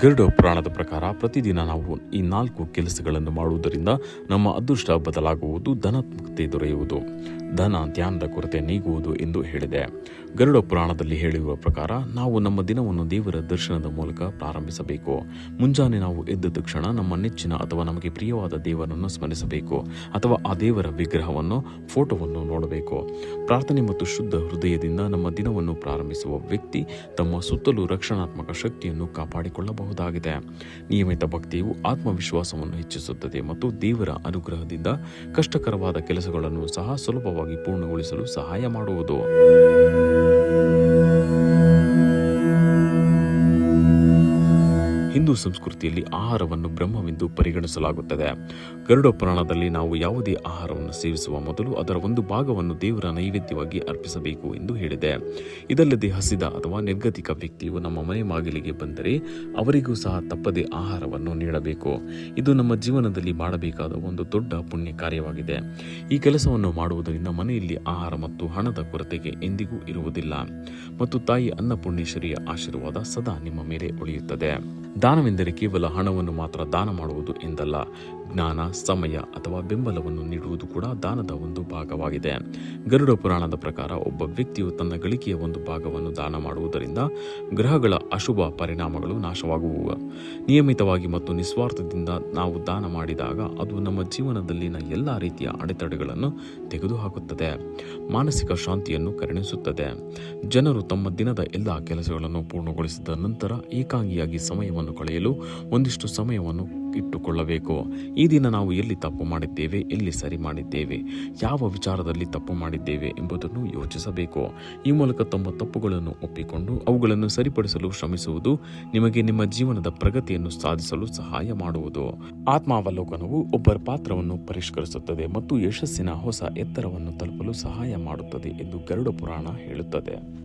ಗರುಡ ಪುರಾಣದ ಪ್ರಕಾರ ಪ್ರತಿದಿನ ನಾವು ಈ ನಾಲ್ಕು ಕೆಲಸಗಳನ್ನು ಮಾಡುವುದರಿಂದ ನಮ್ಮ ಅದೃಷ್ಟ ಬದಲಾಗುವುದು, ಧನಾತ್ಮಕತೆ ಮುಕ್ತಿ ದೊರೆಯುವುದು, ಧನ ಧ್ಯಾನದ ಕೊರತೆ ನೀಗುವುದು ಎಂದು ಹೇಳಿದೆ. ಗರುಡ ಪುರಾಣದಲ್ಲಿ ಹೇಳಿರುವ ಪ್ರಕಾರ ನಾವು ನಮ್ಮ ದಿನವನ್ನು ದೇವರ ದರ್ಶನದ ಮೂಲಕ ಪ್ರಾರಂಭಿಸಬೇಕು. ಮುಂಜಾನೆ ನಾವು ಎದ್ದ ತಕ್ಷಣ ನಮ್ಮ ನೆಚ್ಚಿನ ಅಥವಾ ನಮಗೆ ಪ್ರಿಯವಾದ ದೇವರನ್ನು ಸ್ಮರಿಸಬೇಕು ಅಥವಾ ಆ ದೇವರ ವಿಗ್ರಹವನ್ನು, ಫೋಟೋವನ್ನು ನೋಡಬೇಕು. ಪ್ರಾರ್ಥನೆ ಮತ್ತು ಶುದ್ಧ ಹೃದಯದಿಂದ ನಮ್ಮ ದಿನವನ್ನು ಪ್ರಾರಂಭಿಸುವ ವ್ಯಕ್ತಿ ತಮ್ಮ ಸುತ್ತಲೂ ರಕ್ಷಣಾತ್ಮಕ ಶಕ್ತಿಯನ್ನು ಕಾಪಾಡಿಕೊಳ್ಳಬಹುದಾಗಿದೆ ನಿಯಮಿತ ಭಕ್ತಿಯು ಆತ್ಮವಿಶ್ವಾಸವನ್ನು ಹೆಚ್ಚಿಸುತ್ತದೆ ಮತ್ತು ದೇವರ ಅನುಗ್ರಹದಿಂದ ಕಷ್ಟಕರವಾದ ಕೆಲಸಗಳನ್ನು ಸಹ ಸುಲಭವಾಗಿ ಪೂರ್ಣಗೊಳಿಸಲು ಸಹಾಯ ಮಾಡುವುದು. ಸಂಸ್ಕೃತಿಯಲ್ಲಿ ಆಹಾರವನ್ನು ಬ್ರಹ್ಮವೆಂದು ಪರಿಗಣಿಸಲಾಗುತ್ತದೆ. ಗರುಡ ಪುರಾಣದಲ್ಲಿ ನಾವು ಯಾವುದೇ ಆಹಾರವನ್ನು ಸೇವಿಸುವ ಮೊದಲು ಅದರ ಒಂದು ಭಾಗವನ್ನು ದೇವರ ನೈವೇದ್ಯವಾಗಿ ಅರ್ಪಿಸಬೇಕು ಎಂದು ಹೇಳಿದೆ. ಇದಲ್ಲದೆ ಹಸಿದ ಅಥವಾ ನಿರ್ಗತಿಕ ವ್ಯಕ್ತಿಯು ನಮ್ಮ ಮನೆ ಮಾಗಿಲಿಗೆ ಬಂದರೆ ಅವರಿಗೂ ಸಹ ತಪ್ಪದೆ ಆಹಾರವನ್ನು ನೀಡಬೇಕು. ಇದು ನಮ್ಮ ಜೀವನದಲ್ಲಿ ಮಾಡಬೇಕಾದ ಒಂದು ದೊಡ್ಡ ಪುಣ್ಯ ಕಾರ್ಯವಾಗಿದೆ. ಈ ಕೆಲಸವನ್ನು ಮಾಡುವುದರಿಂದ ಮನೆಯಲ್ಲಿ ಆಹಾರ ಮತ್ತು ಹಣದ ಕೊರತೆಗೆ ಎಂದಿಗೂ ಇರುವುದಿಲ್ಲ. ಮತ್ತು ತಾಯಿ ಅನ್ನಪೂರ್ಣೇಶ್ವರಿಯ ಆಶೀರ್ವಾದ ಸದಾ ನಿಮ್ಮ ಮೇಲೆ ಉಳಿಯುತ್ತದೆ. ದಾನವೆಂದರೆ ಕೇವಲ ಹಣವನ್ನು ಮಾತ್ರ ದಾನ ಮಾಡುವುದು ಎಂದಲ್ಲ. ಜ್ಞಾನ, ಸಮಯ ಅಥವಾ ಬೆಂಬಲವನ್ನು ನೀಡುವುದು ಕೂಡ ದಾನದ ಒಂದು ಭಾಗವಾಗಿದೆ. ಗರುಡ ಪುರಾಣದ ಪ್ರಕಾರ ಒಬ್ಬ ವ್ಯಕ್ತಿಯು ತನ್ನ ಗಳಿಕೆಯ ಒಂದು ಭಾಗವನ್ನು ದಾನ ಮಾಡುವುದರಿಂದ ಗ್ರಹಗಳ ಅಶುಭ ಪರಿಣಾಮಗಳು ನಾಶವಾಗುವು ನಿಯಮಿತವಾಗಿ ಮತ್ತು ನಿಸ್ವಾರ್ಥದಿಂದ ನಾವು ದಾನ ಮಾಡಿದಾಗ ಅದು ನಮ್ಮ ಜೀವನದಲ್ಲಿನ ಎಲ್ಲ ರೀತಿಯ ಅಡೆತಡೆಗಳನ್ನು ತೆಗೆದುಹಾಕುತ್ತದೆ. ಮಾನಸಿಕ ಶಾಂತಿಯನ್ನು ಕರುಣಿಸುತ್ತದೆ. ಜನರು ತಮ್ಮ ದಿನದ ಎಲ್ಲ ಕೆಲಸಗಳನ್ನು ಪೂರ್ಣಗೊಳಿಸಿದ ನಂತರ ಏಕಾಂಗಿಯಾಗಿ ಸಮಯವನ್ನು ಕಳೆಯಲು ಒಂದಿಷ್ಟು ಸಮಯವನ್ನು ಇಟ್ಟುಕೊಳ್ಳಬೇಕು. ಈ ದಿನ ನಾವು ಎಲ್ಲಿ ತಪ್ಪು ಮಾಡಿದ್ದೇವೆ, ಎಲ್ಲಿ ಸರಿ ಮಾಡಿದ್ದೇವೆ, ಯಾವ ವಿಚಾರದಲ್ಲಿ ತಪ್ಪು ಮಾಡಿದ್ದೇವೆ ಎಂಬುದನ್ನು ಯೋಚಿಸಬೇಕು. ಈ ಮೂಲಕ ತಮ್ಮ ತಪ್ಪುಗಳನ್ನು ಒಪ್ಪಿಕೊಂಡು ಅವುಗಳನ್ನು ಸರಿಪಡಿಸಲು ಶ್ರಮಿಸುವುದು ನಿಮಗೆ ನಿಮ್ಮ ಜೀವನದ ಪ್ರಗತಿಯನ್ನು ಸಾಧಿಸಲು ಸಹಾಯ ಮಾಡುವುದು. ಆತ್ಮಾವಲೋಕನವು ಒಬ್ಬರ ಪಾತ್ರವನ್ನು ಪರಿಷ್ಕರಿಸುತ್ತದೆ ಮತ್ತು ಯಶಸ್ಸಿನ ಹೊಸ ಎತ್ತರವನ್ನು ತಲುಪಲು ಸಹಾಯ ಮಾಡುತ್ತದೆ ಎಂದು ಗರುಡ ಪುರಾಣ ಹೇಳುತ್ತದೆ.